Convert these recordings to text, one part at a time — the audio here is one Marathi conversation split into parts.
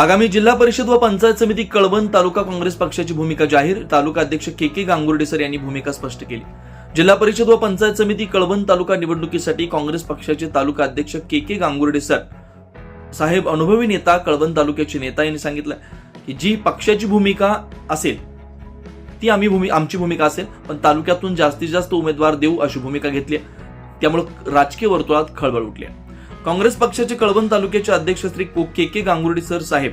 आगामी जिल्हा परिषद व पंचायत समिती कळवण तालुका काँग्रेस पक्षाची भूमिका जाहीर तालुका अध्यक्ष के के गांगुर्डेसर यांनी भूमिका स्पष्ट केली जिल्हा परिषद व पंचायत समिती कळवण तालुका निवडणुकीसाठी काँग्रेस पक्षाचे तालुका अध्यक्ष के के गांगुर्डे सर साहेब अनुभवी नेता कळवण तालुक्याचे नेता यांनी सांगितलं की जी पक्षाची भूमिका असेल ती आम्ही भूमी आमची भूमिका असेल पण तालुक्यातून जास्तीत जास्त उमेदवार देऊ अशी भूमिका घेतली आहे. त्यामुळे राजकीय वर्तुळात खळबळ उठली आहे. काँग्रेस पक्षाचे कळवण तालुक्याचे अध्यक्ष श्री के के गांगुर्डी सर साहेब.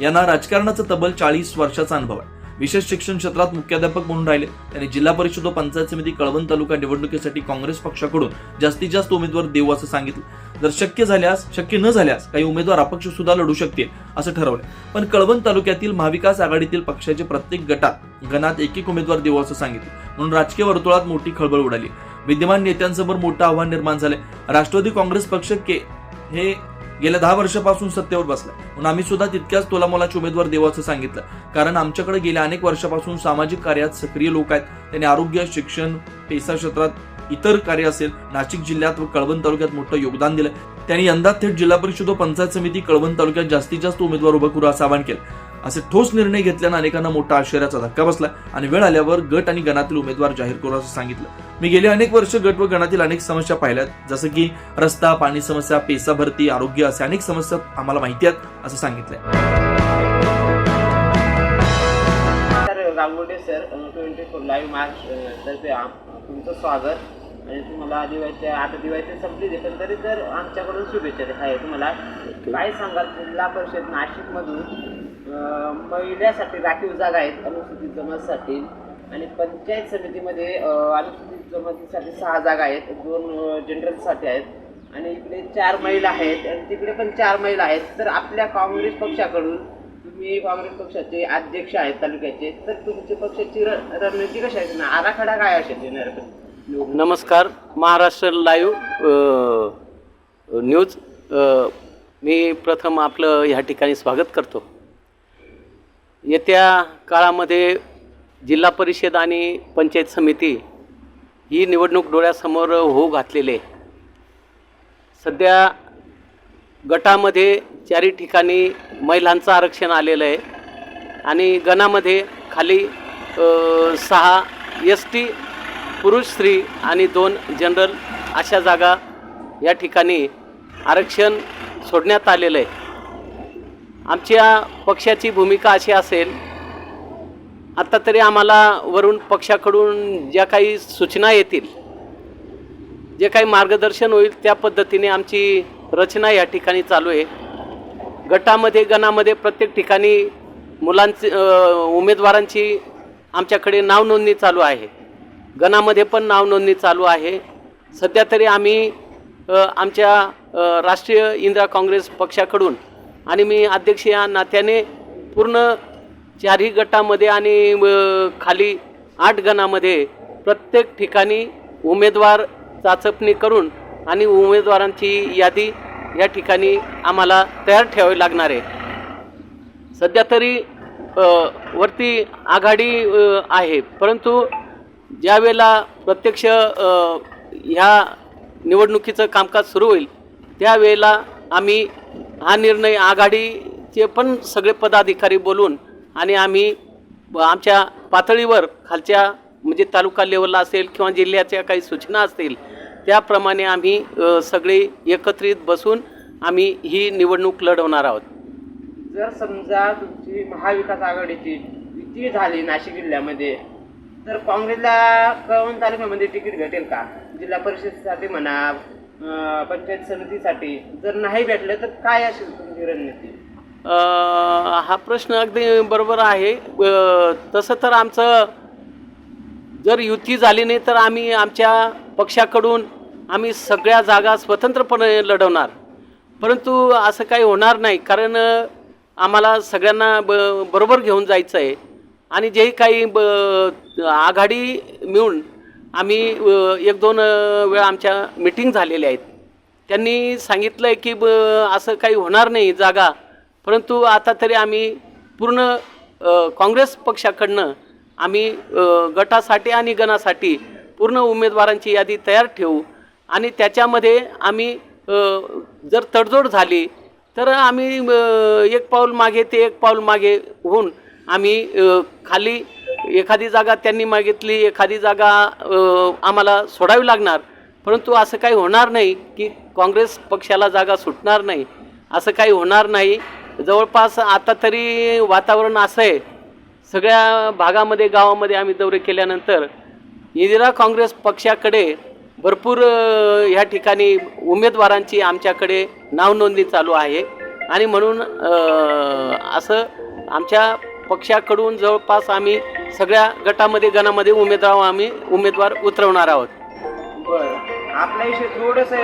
यांना राजकारणाचा तब्बल चाळीस वर्षाचा अनुभव आहे. विशेष शिक्षण क्षेत्रात मुख्याध्यापक म्हणून राहिले. त्यांनी जिल्हा परिषद व पंचायत समिती कळवण तालुका निवडणुकीसाठी काँग्रेस पक्षाकडून जास्तीत जास्त उमेदवार देऊ असं सांगितलं. जर शक्य झाल्यास शक्य न झाल्यास काही उमेदवार अपक्ष सुद्धा लढू शकतील असं ठरवलं पण कळवण तालुक्यातील महाविकास आघाडीतील पक्षाचे प्रत्येक गटात गणात एक एक उमेदवार देऊ असं सांगितलं. म्हणून राजकीय वर्तुळात मोठी खळबळ उडाली. विद्यमान नेत्यांसमोर मोठं आव्हान निर्माण झालंय. राष्ट्रवादी काँग्रेस पक्ष के हे गेल्या दहा वर्षापासून सत्तेवर बसलाय. म्हणून आम्ही सुद्धा तितक्याच तोलामोलाचे उमेदवार देवाचं सांगितलं. कारण आमच्याकडे गेल्या अनेक वर्षापासून सामाजिक कार्यात सक्रिय लोक आहेत. त्यांनी आरोग्य शिक्षण पेसा क्षेत्रात इतर कार्य असेल नाशिक जिल्ह्यात व कळवण तालुक्यात मोठं योगदान दिलं त्यांनी यंदा थेट जिल्हा परिषद व पंचायत समिती कळवण तालुक्यात जास्तीत जास्त उमेदवार उभं करू असं आवाहन केलं. असे ठोस निर्णय घेतल्यानं अनेकांना मोठा आश्चर्याचा धक्का बसला आणि वेळ आल्यावर गट आणि गणातील उमेदवार जाहीर करू असं सांगितलं. मी गेली अनेक वर्ष गट व गणातील अनेक समस्या पाहिल्यात जसं की रस्ता पाणी समस्या पेसा भरती आरोग्य असे अनेक समस्या आम्हाला माहिती आहेत असं सांगितलंय. तर Gangurde sir twenty four live March तर्फे तुमचं स्वागत. आणि तुम्हाला दिवाळीचे आता दिवाळीचे संपली पण तरी तर आमच्याकडून शुभेच्छा आहे तुम्हाला काय सांगाल? जिल्हा परिषद नाशिकमधून महिलासाठी राखीव जागा आहेत अनुसूचित जमातीसाठी. आणि पंचायत समितीमध्ये अनुसूचित जमातीसाठी सहा जागा आहेत दोन जनरलसाठी आहेत. आणि इकडे चार महिला आहेत आणि तिकडे पण चार महिला आहेत. तर आपल्या काँग्रेस पक्षाकडून तुम्ही काँग्रेस पक्षाचे अध्यक्ष आहेत तालुक्याचे तर तुमच्या पक्षाची र- रणनीती कशी आहे? आराखडा काय असेल येणार नमस्कार महाराष्ट्र लाईव्ह न्यूज. मी प्रथम आपलं ह्या ठिकाणी स्वागत करतो. येत्या काळामध्ये जिल्हा परिषद आणि पंचायत समिती ही निवडणूक डोळ्यासमोर होऊ घातलेली आहे. सध्या गटामध्ये चारी ठिकाणी महिलांचं आरक्षण आलेलं आहे आणि गणामध्ये खाली सहा एस टी पुरुष स्त्री आणि दोन जनरल अशा जागा या ठिकाणी आरक्षण सोडण्यात आलेलं आहे. आमच्या पक्षाची भूमिका अशी असेल आत्ता तरी आम्हाला वरून पक्षाकडून ज्या काही सूचना येतील जे काही मार्गदर्शन होईल त्या पद्धतीने आमची रचना या ठिकाणी चालू आहे. गटामध्ये गणामध्ये प्रत्येक ठिकाणी मुलांची उमेदवारांची आमच्याकडे नावनोंदणी चालू आहे. गणामध्ये पण नावनोंदणी चालू आहे. सध्या तरी आम्ही आमच्या राष्ट्रीय इंदिरा काँग्रेस पक्षाकडून आणि मी अध्यक्ष या नात्याने पूर्ण चारही गटामध्ये आणि खाली आठ गणामध्ये प्रत्येक ठिकाणी उमेदवार चाचपणी करून आणि उमेदवारांची यादी या ठिकाणी आम्हाला तयार ठेवावी लागणार आहे. सध्या तरी वरती आघाडी आहे. परंतु ज्यावेळेला प्रत्यक्ष ह्या निवडणुकीचं कामकाज सुरू होईल त्यावेळेला आम्ही हा निर्णय आघाडीचे पण सगळे पदाधिकारी बोलून आणि आम्ही आमच्या पातळीवर खालच्या म्हणजे तालुका लेवलला असेल किंवा जिल्ह्याच्या काही सूचना असतील त्याप्रमाणे आम्ही सगळे एकत्रित बसून आम्ही ही निवडणूक लढवणार आहोत. जर समजा तुमची महाविकास आघाडीची युती झाली नाशिक जिल्ह्यामध्ये तर काँग्रेसला कळवण तालुक्यामध्ये तिकीट भेटेल का? जिल्हा परिषदेसाठी म्हणा पंचायत समितीसाठी जर नाही भेटलं तर काय असेल तुमची रणनीती? हा प्रश्न अगदी बरोबर आहे. तसं तर आमचं जर युती झाली नाही तर आम्ही आमच्या पक्षाकडून आम्ही सगळ्या जागा स्वतंत्रपणे लढवणार. परंतु असं काही होणार नाही कारण आम्हाला सगळ्यांना ब बरोबर घेऊन जायचं आहे. आणि जेही काही ब आघाडी मिळून आम्ही एक दोन वेळा आमच्या मिटिंग झालेल्या आहेत. त्यांनी सांगितलं आहे की ब असं काही होणार नाही जागा. परंतु आता तरी आम्ही पूर्ण काँग्रेस पक्षाकडनं आम्ही गटासाठी आणि गणासाठी पूर्ण उमेदवारांची यादी तयार ठेवू. आणि त्याच्यामध्ये आम्ही जर तडजोड झाली तर आम्ही एक पाऊल मागे ते एक पाऊल मागे होऊन आम्ही खाली एखादी जागा त्यांनी मागितली एखादी जागा आम्हाला सोडावी लागणार. परंतु असं काही होणार नाही की काँग्रेस पक्षाला जागा सुटणार नाही. असं काही होणार नाही. जवळपास आता तरी वातावरण असं आहे. सगळ्या भागामध्ये गावामध्ये आम्ही दौरे केल्यानंतर इंदिरा काँग्रेस पक्षाकडे भरपूर ह्या ठिकाणी उमेदवारांची आमच्याकडे नावनोंदणी चालू आहे. आणि म्हणून असं आमच्या पक्षाकडून जवळपास आम्ही सगळ्या गटामध्ये गणामध्ये उमेदवार आम्ही उमेदवार उतरवणार आहोत. बरं. आपला विषय थोडंसं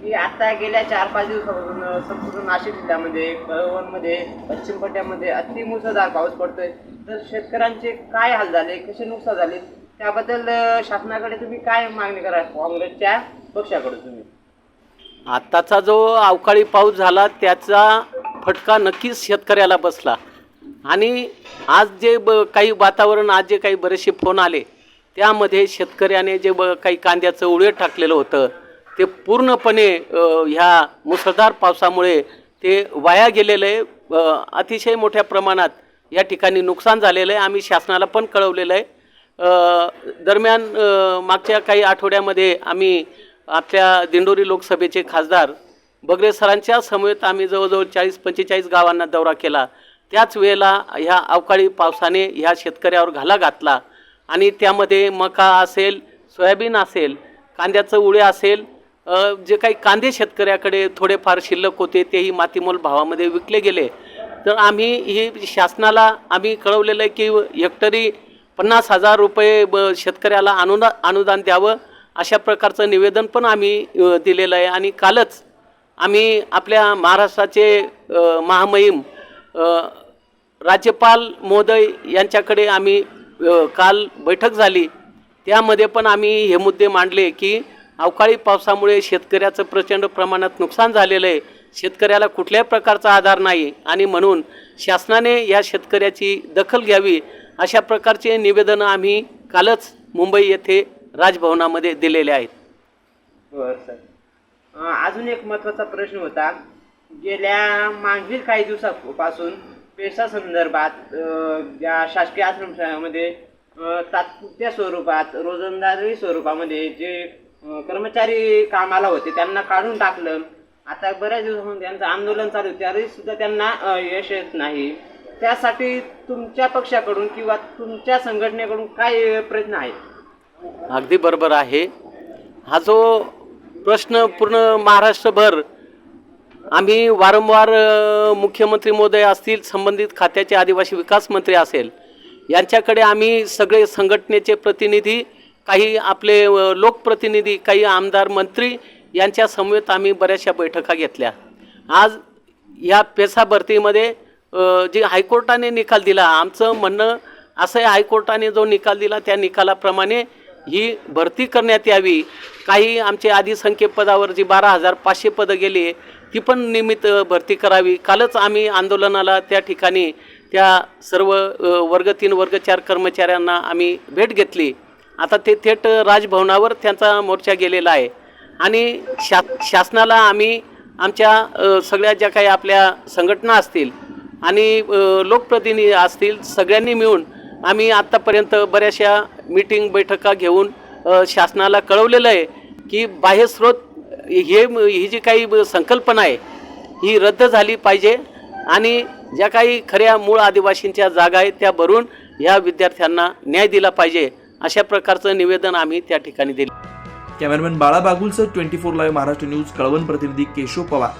की आता गेल्या चार पाच दिवसापासून संपूर्ण नाशिक जिल्ह्यामध्ये कळवणमध्ये पश्चिम पट्ट्यामध्ये अति मुसळधार पाऊस पडतोय. तर शेतकऱ्यांचे काय हाल झाले कसे नुकसान झाले त्याबद्दल शासनाकडे तुम्ही काय मागणी करा काँग्रेसच्या पक्षाकडे तुम्ही. आत्ताचा जो अवकाळी पाऊस झाला त्याचा फटका नक्कीच शेतकऱ्याला बसला. आणि आज जे ब काही वातावरण आज जे काही बरेचसे फोन आले त्यामध्ये शेतकऱ्याने जे ब काही कांद्याचं उळे टाकलेलं होतं ते पूर्णपणे ह्या मुसळधार पावसामुळे ते वाया गेलेलं आहे अतिशय मोठ्या प्रमाणात या ठिकाणी नुकसान झालेलं आहे. आम्ही शासनाला पण कळवलेलं आहे. दरम्यान मागच्या काही आठवड्यामध्ये आम्ही आपल्या दिंडोरी लोकसभेचे खासदार बगरे सरांच्या समवेत आम्ही जवळजवळ चाळीस पंचेचाळीस गावांना दौरा केला. त्याच वेळेला ह्या अवकाळी पावसाने ह्या शेतकऱ्यावर घाला घातला. आणि त्यामध्ये मका असेल सोयाबीन असेल कांद्याचं उळे असेल जे काही कांदे शेतकऱ्याकडे थोडेफार शिल्लक होते तेही मातीमोल भावामध्ये विकले गेले. तर आम्ही ही शासनाला आम्ही कळवलेलं आहे की हेक्टरी पन्नास हजार रुपये ब शेतकऱ्याला अनुदा अनुदान द्यावं अशा प्रकारचं निवेदन पण आम्ही दिलेलं आहे. आणि कालच आम्ही आपल्या महाराष्ट्राचे महामहिम राज्यपाल महोदय यांच्याकडे आम्ही काल बैठक झाली. त्यामध्ये पण आम्ही हे मुद्दे मांडले की अवकाळी पावसामुळे शेतकऱ्याचं प्रचंड प्रमाणात नुकसान झालेलं आहे. शेतकऱ्याला कुठल्याही प्रकारचा आधार नाही आणि म्हणून शासनाने या शेतकऱ्याची दखल घ्यावी अशा प्रकारचे निवेदनं आम्ही कालच मुंबई येथे राजभवनामध्ये दिलेले आहेत. बरं सर. अजून एक महत्त्वाचा प्रश्न होता. गेल्या मागील काही दिवसापासून पेशा संदर्भात या ज्या शासकीय आश्रमशाळेमध्ये तात्पुरत्या स्वरूपात रोजंदारी स्वरूपामध्ये जे कर्मचारी कामाला होते त्यांना काढून टाकलं. आता बऱ्याच दिवसापासून त्यांचं आंदोलन चालू आहे त्यावेळी सुद्धा त्यांना यश येत नाही. त्यासाठी तुमच्या पक्षाकडून किंवा तुमच्या संघटनेकडून काय प्रयत्न आहे अगदी बरोबर आहे. हा जो प्रश्न पूर्ण महाराष्ट्रभर आम्ही वारंवार मुख्यमंत्री महोदय असतील संबंधित खात्याचे आदिवासी विकास मंत्री असेल यांच्याकडे आम्ही सगळे संघटनेचे प्रतिनिधी काही आपले लोकप्रतिनिधी काही आमदार मंत्री यांच्या समवेत आम्ही बऱ्याचशा बैठका घेतल्या. आज या पेसा भरतीमध्ये जे हायकोर्टाने निकाल दिला आमचं म्हणणं असं आहे हायकोर्टाने जो निकाल दिला त्या निकालाप्रमाणे ही भरती करण्यात यावी. काही आमचे आधी संख्ये पदावर जी बारा हजार पाचशे पदं गेली ती पण नियमित भरती करावी. कालच आम्ही आंदोलनाला त्या ठिकाणी त्या सर्व वर्ग तीन वर्ग चार कर्मचाऱ्यांना आम्ही भेट घेतली. आता ते थेट राजभवनावर त्यांचा मोर्चा गेलेला आहे. आणि शा शासनाला आम्ही आमच्या सगळ्या ज्या काही आपल्या संघटना असतील आणि लोकप्रतिनिधी असतील सगळ्यांनी मिळून आम्ही आत्तापर्यंत बऱ्याचशा मीटिंग बैठका घेऊन शासनाला कळवलेलं आहे की बाह्यस्रोत हे ही जी काही संकल्पना आहे ही रद्द झाली पाहिजे आणि ज्या काही खऱ्या मूळ आदिवासींच्या जागा आहेत त्या भरून ह्या विद्यार्थ्यांना न्याय दिला पाहिजे अशा प्रकारचं निवेदन आम्ही त्या ठिकाणी दिलं. Cameraman Bala बागुलचं twenty four live Maharashtra news Kalwan प्रतिनिधी केशव पवार.